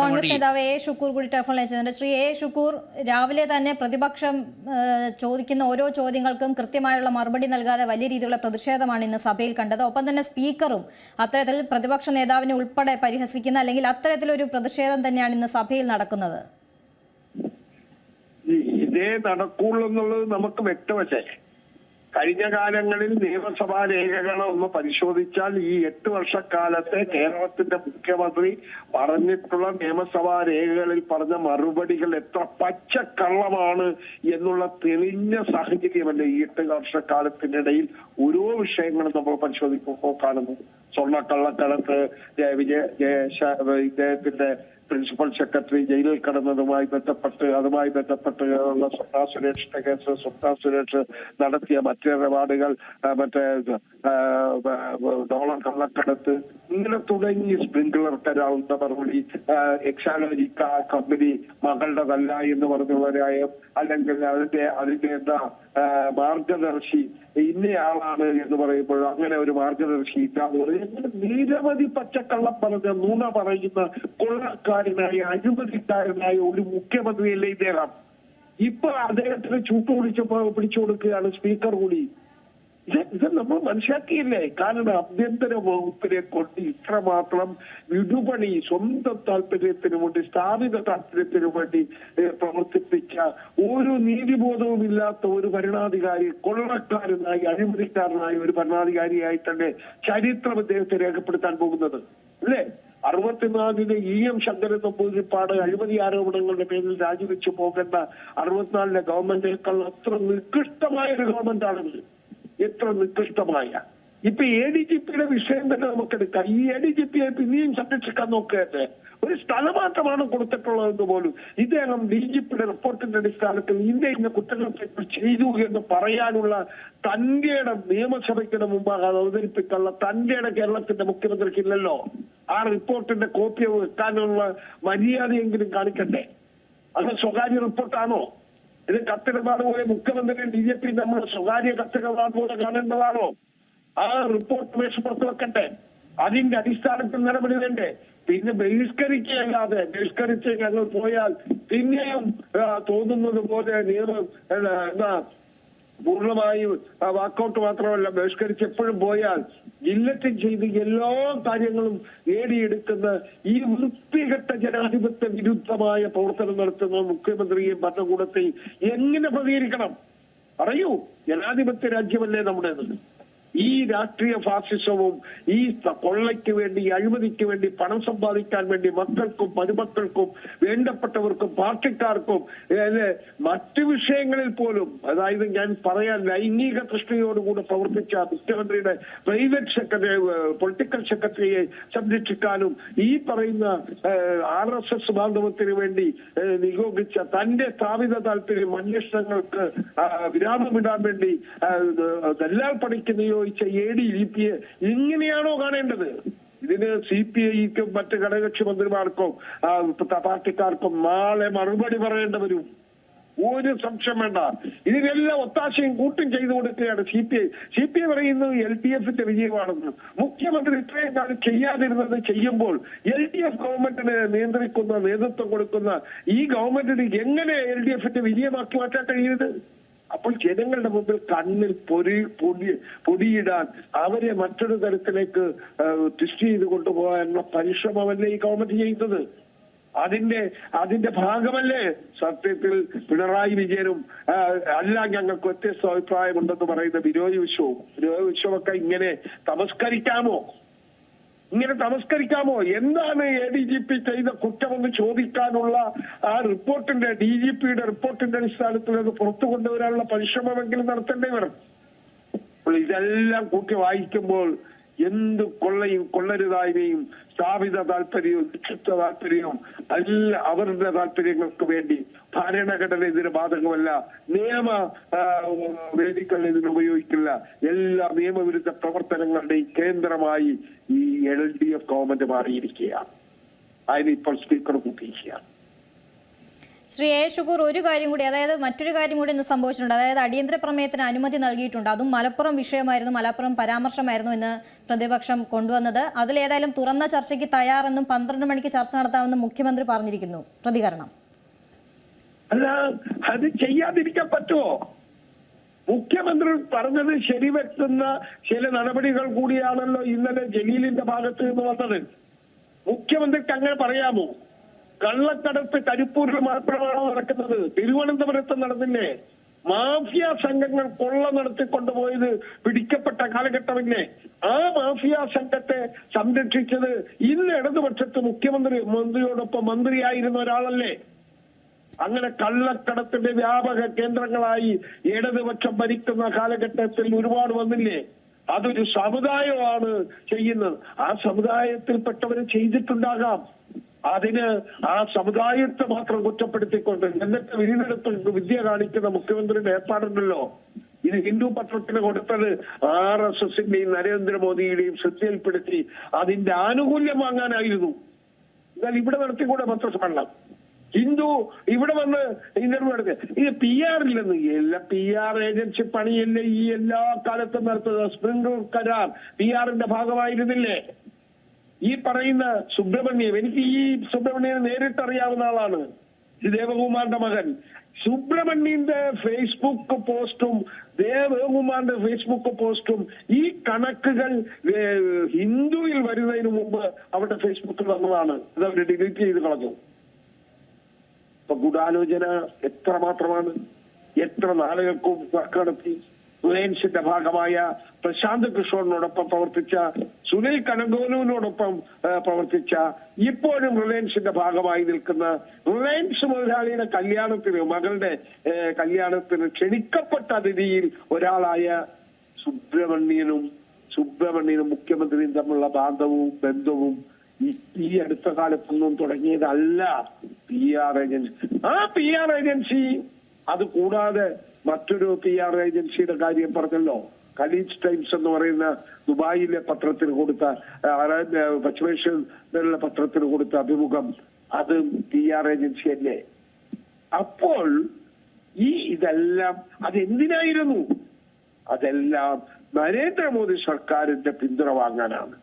കോൺഗ്രസ് നേതാവ് എ ഷുക്കൂർ കൂടി ടെലിഫോൺ അയച്ചിട്ടുണ്ട് ശ്രീ എ ഷുക്കൂർ രാവിലെ തന്നെ പ്രതിപക്ഷം ചോദിക്കുന്ന ഓരോ ചോദ്യങ്ങൾക്കും കൃത്യമായുള്ള മറുപടി നൽകാതെ വലിയ രീതിയിലുള്ള പ്രതിഷേധമാണ് ഇന്ന് സഭയിൽ കണ്ടത്. ഒപ്പം തന്നെ സ്പീക്കറും അത്തരത്തിൽ പ്രതിപക്ഷ നേതാവിനെ ഉൾപ്പെടെ പരിഹസിക്കുന്ന അല്ലെങ്കിൽ അത്തരത്തിലൊരു പ്രതിഷേധം തന്നെയാണ് ഇന്ന് സഭയിൽ നടക്കുന്നത്. ഇതേ നടക്കുള്ളൂ എന്നുള്ളത് നമുക്ക് വ്യക്തമല്ലേ? കഴിഞ്ഞ കാലങ്ങളിൽ നിയമസഭാ രേഖകൾ ഒന്ന് പരിശോധിച്ചാൽ ഈ എട്ട് വർഷക്കാലത്തെ കേരളത്തിന്റെ മുഖ്യമന്ത്രി പറഞ്ഞിട്ടുള്ള നിയമസഭാ രേഖകളിൽ പറഞ്ഞ മറുപടികൾ എത്ര പച്ചക്കള്ളമാണ് എന്നുള്ള തെളിഞ്ഞ സാഹചര്യമല്ലേ ഈ എട്ട് വർഷക്കാലത്തിനിടയിൽ ഓരോ വിഷയങ്ങളും നമ്മൾ പരിശോധിക്കുമ്പോൾ കാണുന്നു സ്വർണക്കള്ളക്കടത്ത് ജയ- വിജയ ജയ- ഇദ്ദേഹത്തിന്റെ പ്രിൻസിപ്പൽ സെക്രട്ടറി ജയിലിൽ കടന്നതുമായി ബന്ധപ്പെട്ട് അതുമായി ബന്ധപ്പെട്ട് ഉള്ള സ്വപ്ന സുരേഷിന്റെ കേസ് സ്വപ്ന സുരേഷ് നടത്തിയ മറ്റിടപാടുകൾ മറ്റേ ഡോളർ കള്ളക്കടത്ത് ഇങ്ങനെ തുടങ്ങി സ്പ്രിംഗ്ലർ തരാവുന്ന മറുപടി എക്സാലോജിക്ക കമ്പനി മകളുടെതല്ല എന്ന് പറഞ്ഞുള്ളവരായ അല്ലെങ്കിൽ അതിന്റെ അതിന്റെ എന്താ മാർഗദർശി ഇന്നയാളാണ് എന്ന് പറയുമ്പോൾ അങ്ങനെ ഒരു മാർഗദർശി ഇങ്ങനെ നിരവധി പച്ചക്കള്ള പറഞ്ഞ നുണ പറയുന്ന കൊള്ളക്കാരനായ അഴിമതിക്കാരനായ ഒരു മുഖ്യമന്ത്രിയല്ലേ ഇദ്ദേഹം? ഇപ്പൊ അദ്ദേഹത്തിന് ചൂട്ട് പിടിച്ചപ്പോ പിടിച്ചു കൊടുക്കുകയാണ് സ്പീക്കർ കൂടി. ഇത് നമ്മൾ മനസ്സിലാക്കിയില്ലേ? കാരണം ആഭ്യന്തര വകുപ്പിനെ കൊണ്ട് ഇത്രമാത്രം വിടുപണി സ്വന്തം താല്പര്യത്തിന് വേണ്ടി സ്ഥാപിത താല്പര്യത്തിന് വേണ്ടി പ്രവർത്തിപ്പിച്ച ഒരു നീതിബോധവും ഇല്ലാത്ത ഒരു ഭരണാധികാരി കൊള്ളക്കാരനായി അഴിമതിക്കാരനായി ഒരു ഭരണാധികാരിയായി തന്നെ ചരിത്രം അദ്ദേഹത്തെ രേഖപ്പെടുത്താൻ പോകുന്നത്. അല്ലേ? അറുപത്തിനാലിന് ഇ എം ശങ്കരൻ നമ്പൂതിരിപ്പാട് അഴിമതി ആരോപണങ്ങളുടെ പേരിൽ രാജിവെച്ചു പോകേണ്ട അറുപത്തിനാലിലെ ഗവൺമെന്റിനേക്കാൾ അത്ര നികൃഷ്ടമായ ഒരു ഗവൺമെന്റാണിത് എത്ര നികൃഷ്ടമായ. ഇപ്പൊ എ ഡി ജി പിയുടെ വിഷയം തന്നെ നമുക്കെടുക്കാം. ഈ എ ഡി ജി പിയെ പിന്നെയും സംരക്ഷിക്കാൻ നോക്കുകയല്ലേ? ഒരു സ്ഥലമാറ്റമാണ് കൊടുത്തിട്ടുള്ളതെന്ന് പോലും ഇദ്ദേഹം ഡി ജി പിയുടെ റിപ്പോർട്ടിന്റെ അടിസ്ഥാനത്തിൽ ഇന്ന ഇന്ന കുറ്റകൃത്യം ചെയ്തു എന്ന് പറയാനുള്ള തന്റെ നിയമസഭയ്ക്ക് മുമ്പാകെ അവതരിപ്പിക്കാനുള്ള തന്റെ കേരളത്തിന്റെ മുഖ്യമന്ത്രിക്ക് ഇല്ലല്ലോ ആ റിപ്പോർട്ടിന്റെ കോപ്പി വെക്കാനുള്ള മര്യാദയെങ്കിലും കാണിക്കണ്ടേ? അത് സ്വകാര്യ റിപ്പോർട്ടാണോ? ഇത് കത്തിടപാട് പോലെ മുഖ്യമന്ത്രി ബി ജെ പി നമ്മൾ സ്വകാര്യ കത്തിടപാട് പോലെ കാണേണ്ടതാണോ? ആ റിപ്പോർട്ട് മേശപ്പുറത്ത് വെക്കട്ടെ അതിന്റെ അടിസ്ഥാനത്തിൽ വേണ്ടേ പിന്നെ ബഹിഷ്കരിക്കുകയല്ലാതെ ബഹിഷ്കരിച്ച് ഞങ്ങൾ പോയാൽ പിന്നെയും തോന്നുന്നത് പോലെ എന്താ എന്താ പൂർണമായും വാക്കൗട്ട് മാത്രമല്ല ബഹിഷ്കരിച്ച് എപ്പോഴും പോയാൽ ജില്ലത്തിൽ ചെയ്ത് എല്ലാ കാര്യങ്ങളും നേടിയെടുക്കുന്ന ഈ വൃത്തികെട്ട ജനാധിപത്യ വിരുദ്ധമായ പ്രവർത്തനം നടത്തുന്ന മുഖ്യമന്ത്രിയെയും ഭരണകൂടത്തെയും എങ്ങനെ പ്രതികരിക്കണം? പറയൂ ജനാധിപത്യ രാജ്യമല്ലേ നമ്മുടേത്. ഈ രാഷ്ട്രീയ ഫാസിസവും ഈ കൊള്ളയ്ക്ക് വേണ്ടി അഴിമതിക്ക് വേണ്ടി പണം സമ്പാദിക്കാൻ വേണ്ടി മക്കൾക്കും മരുമക്കൾക്കും വേണ്ടപ്പെട്ടവർക്കും പാർട്ടിക്കാർക്കും മറ്റു വിഷയങ്ങളിൽ പോലും അതായത് ഞാൻ പറയാൻ ലൈംഗിക തൃഷ്ണയോടുകൂടി പ്രവർത്തിച്ച മുഖ്യമന്ത്രിയുടെ പ്രൈവറ്റ് സെക്രട്ടറി പൊളിറ്റിക്കൽ സെക്രട്ടറിയെ സംരക്ഷിക്കാനും ഈ പറയുന്ന ആർ എസ് എസ് ബാന്ധവത്തിന് വേണ്ടി നിയോഗിച്ച തന്റെ സ്ഥാപിത താല്പര്യം അന്വേഷണങ്ങൾക്ക് വിരാമമിടാൻ വേണ്ടി ദല്ലാൽ പണിക്ക് നിയോഗിച്ച A D E P A ഇങ്ങനെയാണോ കാണേണ്ടത്? ഇതിന് സി പി ഐക്കും മറ്റ് ഘടകകക്ഷി മന്ത്രിമാർക്കും പാർട്ടിക്കാർക്കും നാളെ മറുപടി പറയേണ്ടി വരും. ഒരു സംശയം വേണ്ട. ഇതിനെല്ലാം ഒത്താശയും കൂട്ടും ചെയ്തു കൊടുക്കുകയാണ് C P I C P I പറയുന്നത് എൽ ഡി എഫിന്റെ വിജയമാണെന്ന്. മുഖ്യമന്ത്രി ഇത്രയും കാലം ചെയ്യാതിരുന്നത് ചെയ്യുമ്പോൾ എൽ ഡി എഫ് ഗവൺമെന്റിന് നിയന്ത്രിക്കുന്ന നേതൃത്വം കൊടുക്കുന്ന ഈ ഗവൺമെന്റിന് എങ്ങനെ എൽ ഡി എഫിന്റെ വിജയമാക്കി മാറ്റാൻ കഴിയുന്നത്? അപ്പോൾ ജനങ്ങളുടെ മുമ്പിൽ കണ്ണിൽ പൊരി പൊടി പൊടിയിടാൻ അവരെ മറ്റൊരു തരത്തിലേക്ക് ട്വിസ്റ്റ് ചെയ്ത് കൊണ്ടുപോകാനുള്ള പരിശ്രമമല്ലേ ഈ ഗവൺമെന്റ് ചെയ്യുന്നത്? അതിന്റെ അതിന്റെ ഭാഗമല്ലേ സത്യത്തിൽ പിണറായി വിജയനും അല്ല ഞങ്ങൾക്ക് വ്യത്യസ്ത അഭിപ്രായമുണ്ടെന്ന് പറയുന്ന വിരോധി വിശ്വവും വിരോധി വിശ്വമൊക്കെ ഇങ്ങനെ തമസ്കരിക്കാമോ? ഇങ്ങനെ തമസ്കരിക്കാമോ? എന്താണ് എ ഡി ജി പി ചെയ്ത കുറ്റമെന്ന് ചോദിക്കാനുള്ള ആ റിപ്പോർട്ടിന്റെ ഡി ജി പിയുടെ റിപ്പോർട്ടിന്റെ അടിസ്ഥാനത്തിൽ അത് പുറത്തു കൊണ്ടുവരാനുള്ള പരിശ്രമമെങ്കിലും നടത്തേണ്ടി വരും ഇതെല്ലാം കൂട്ടി വായിക്കുമ്പോൾ എന്ത് കൊള്ളയും കൊള്ളരുതായ്മയും സ്ഥാപിത താല്പര്യവും നിക്ഷിപ്ത താല്പര്യവും അല്ല അവരുടെ താല്പര്യങ്ങൾക്ക് വേണ്ടി ഭരണഘടന ഇതിന് ബാധകമല്ല നിയമ വേദികൾ ഇതിന് ഉപയോഗിക്കില്ല. എല്ലാ നിയമവിരുദ്ധ പ്രവർത്തനങ്ങളുടെയും കേന്ദ്രമായി ഈ എൽ ഡി എഫ് ഗവൺമെന്റ് മാറിയിരിക്കുകയാണ് അതിന് ഇപ്പോൾ സ്പീക്കർ കൂട്ടിയിരിക്കുകയാണ് ശ്രീ എ. ഷുക്കൂർ ഒരു കാര്യം കൂടി അതായത് മറ്റൊരു കാര്യം കൂടി ഇന്ന് സംഭവിച്ചിട്ടുണ്ട്. അതായത് അടിയന്തര പ്രമേയത്തിന് അനുമതി നൽകിയിട്ടുണ്ട്. അതും മലപ്പുറം വിഷയമായിരുന്നു മലപ്പുറം പരാമർശമായിരുന്നു എന്ന് പ്രതിപക്ഷം കൊണ്ടുവന്നത്. അതിലേതായാലും തുറന്ന ചർച്ചയ്ക്ക് തയ്യാറെന്നും പന്ത്രണ്ട് മണിക്ക് ചർച്ച നടത്താമെന്നും മുഖ്യമന്ത്രി പറഞ്ഞിരിക്കുന്നു. പ്രതികരണം. അല്ല അത് ചെയ്യാതിരിക്കാൻ പറ്റുമോ? മുഖ്യമന്ത്രി പറഞ്ഞത് ശരിവെക്കുന്ന ചില നടപടികൾ കൂടിയാണല്ലോ ഇന്നലെ ജലീലിന്റെ ഭാഗത്ത് നിന്ന് വന്നത്. മുഖ്യമന്ത്രിക്ക് അങ്ങനെ പറയാമോ? കള്ളക്കടത്ത് കരിപ്പൂരിൽ മാത്രമാണോ നടക്കുന്നത്? തിരുവനന്തപുരത്ത് നടന്നില്ലേ? മാഫിയ സംഘങ്ങൾ കൊള്ള നടത്തിക്കൊണ്ടുപോയത് പിടിക്കപ്പെട്ട കാലഘട്ടമില്ലേ? ആ മാഫിയ സംഘത്തെ സംരക്ഷിച്ചത് ഇന്ന് ഇടതുപക്ഷത്ത് മുഖ്യമന്ത്രി മന്ത്രിയോടൊപ്പം മന്ത്രിയായിരുന്ന ഒരാളല്ലേ? അങ്ങനെ കള്ളക്കടത്തിന്റെ വ്യാപക കേന്ദ്രങ്ങളായി ഇടതുപക്ഷം ഭരിക്കുന്ന കാലഘട്ടത്തിൽ ഒരുപാട് വന്നില്ലേ? അതൊരു സമുദായമാണ് ചെയ്യുന്നത്. ആ സമുദായത്തിൽപ്പെട്ടവർ ചെയ്തിട്ടുണ്ടാകാം. അതിന് ആ സമുദായത്തെ മാത്രം കുറ്റപ്പെടുത്തിക്കൊണ്ട് എന്നിട്ട് വിരുന്നിടത്ത് വിദ്യ കാണിക്കുന്ന മുഖ്യമന്ത്രിയുടെ ഏർപ്പാടുണ്ടല്ലോ ഇത് ഹിന്ദു പത്രത്തിന് കൊടുത്തത് ആർ എസ് എസിന്റെയും നരേന്ദ്രമോദിയുടെയും ശ്രദ്ധയിൽപ്പെടുത്തി അതിന്റെ ആനുകൂല്യം വാങ്ങാനായിരുന്നു. എന്നാൽ ഇവിടെ നടത്തിക്കൂടെ പത്രസമ്മേളനം? ഹിന്ദു ഇവിടെ വന്ന് ഇന്റർവ്യൂ എടുക്കുക ഇത് പി ആറില്ലെന്ന് എല്ലാ പി ആർ ഏജൻസി പണിയല്ലേ ഈ എല്ലാ കാലത്തും നടത്തുന്നത്? സ്പ്രിംഗ് കരാർ പി ആറിന്റെ ഭാഗമായിരുന്നില്ലേ? ഈ പറയുന്ന സുബ്രഹ്മണ്യം. എനിക്ക് ഈ സുബ്രഹ്മണ്യനെ നേരിട്ടറിയാവുന്ന ആളാണ്. ദേവകുമാറിന്റെ മകൻ. സുബ്രഹ്മണ്യന്റെ ഫേസ്ബുക്ക് പോസ്റ്റും ദേവകുമാറിന്റെ ഫേസ്ബുക്ക് പോസ്റ്റും ഈ കണക്കുകൾ ഹിന്ദുവിൽ വരുന്നതിന് മുമ്പ് അവരുടെ ഫേസ്ബുക്കിൽ വന്നതാണ്. അത് അവർ ഡിലീറ്റ് ചെയ്ത് കളഞ്ഞു. ഗൂഢാലോചന എത്ര മാത്രമാണ്? എത്ര നാളുകൾക്കും നടത്തി റിലയൻസിന്റെ ഭാഗമായ പ്രശാന്ത് കിഷോറിനോടൊപ്പം പ്രവർത്തിച്ച സുനിൽ കനകോലുവിനോടൊപ്പം പ്രവർത്തിച്ച ഇപ്പോഴും റിലയൻസിന്റെ ഭാഗമായി നിൽക്കുന്ന റിലയൻസ് മുതലാളിയുടെ കല്യാണത്തിന് മകളുടെ കല്യാണത്തിന് ക്ഷണിക്കപ്പെട്ട അതിഥിയിൽ ഒരാളായ സുബ്രഹ്മണ്യനും സുബ്രഹ്മണ്യനും മുഖ്യമന്ത്രിയും തമ്മിലുള്ള ബാന്ധവും ബന്ധവും ഈ അടുത്ത കാലത്തൊന്നും തുടങ്ങിയതല്ല. പി ആർ ഏജൻസി ആ പി ആർ ഏജൻസി അത് കൂടാതെ മറ്റൊരു പി ആർ ഏജൻസിയുടെ കാര്യം പറഞ്ഞല്ലോ. ഖലീജ് ടൈംസ് എന്ന് പറയുന്ന ദുബായിലെ പത്രത്തിന് കൊടുത്ത പശ്ചിമേഷ്യയിലുള്ള പത്രത്തിന് കൊടുത്ത അഭിമുഖം. അത് പി ആർ ഏജൻസി അല്ലേ? അപ്പോൾ ഈ ഇതെല്ലാം അതെന്തിനായിരുന്നു? അതെല്ലാം നരേന്ദ്രമോദി സർക്കാരിന്റെ പിന്തുണ വാങ്ങാനാണ്.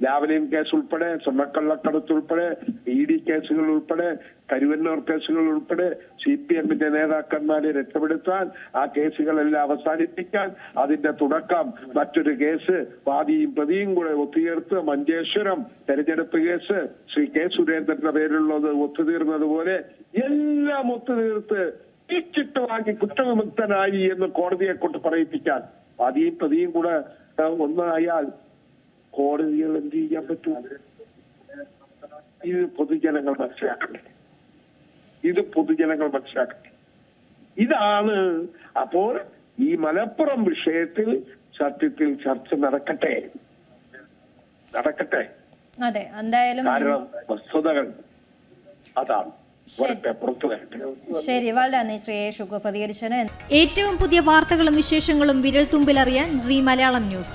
ലാവലിൻ കേസ് ഉൾപ്പെടെ സ്വർണക്കള്ളക്കടത്ത് ഉൾപ്പെടെ ഇ ഡി കേസുകൾ ഉൾപ്പെടെ കരുവന്നൂർ കേസുകൾ ഉൾപ്പെടെ സി പി എമ്മിന്റെ നേതാക്കന്മാരെ രക്ഷപ്പെടുത്താൻ ആ കേസുകളെല്ലാം അവസാനിപ്പിക്കാൻ അതിന്റെ തുടക്കം. മറ്റൊരു കേസ് വാദിയും പ്രതിയും കൂടെ ഒത്തുചേർത്ത് മഞ്ചേശ്വരം തെരഞ്ഞെടുപ്പ് കേസ് ശ്രീ കെ സുരേന്ദ്രന്റെ പേരിലുള്ളത് ഒത്തുതീർന്നതുപോലെ എല്ലാം ഒത്തുതീർത്ത് തിരിച്ചിട്ട് ചിട്ട് വാങ്ങി കുറ്റവിമുക്തനായി എന്ന് കോടതിയെ കൊണ്ട് പറയിപ്പിക്കാൻ. വാദിയും പ്രതിയും കൂടെ ഒന്നായാൽ കോടതികൾ എന്ത് ചെയ്യാൻ പറ്റും? ഇത് പൊതുജനങ്ങൾ മനസ്സിലാക്കട്ടെ ഇത് പൊതുജനങ്ങൾ മനസ്സിലാക്കട്ടെ ഇതാണ് അപ്പോൾ ഈ മലപ്പുറം വിഷയത്തിൽ സത്യത്തിൽ ചർച്ച നടക്കട്ടെ? നടക്കട്ടെ? അതെ എന്തായാലും കാരണം വസ്തുതകൾ അതാണ്. ശരി. വളരെ നന്ദി ശ്രീ എ പ്രതികരിച്ചത് പ്രതികരിച്ചതിന് ഏറ്റവും പുതിയ വാർത്തകളും വിശേഷങ്ങളും വിരൽ തുമ്പിലറിയാൻ സി മലയാളം ന്യൂസ്.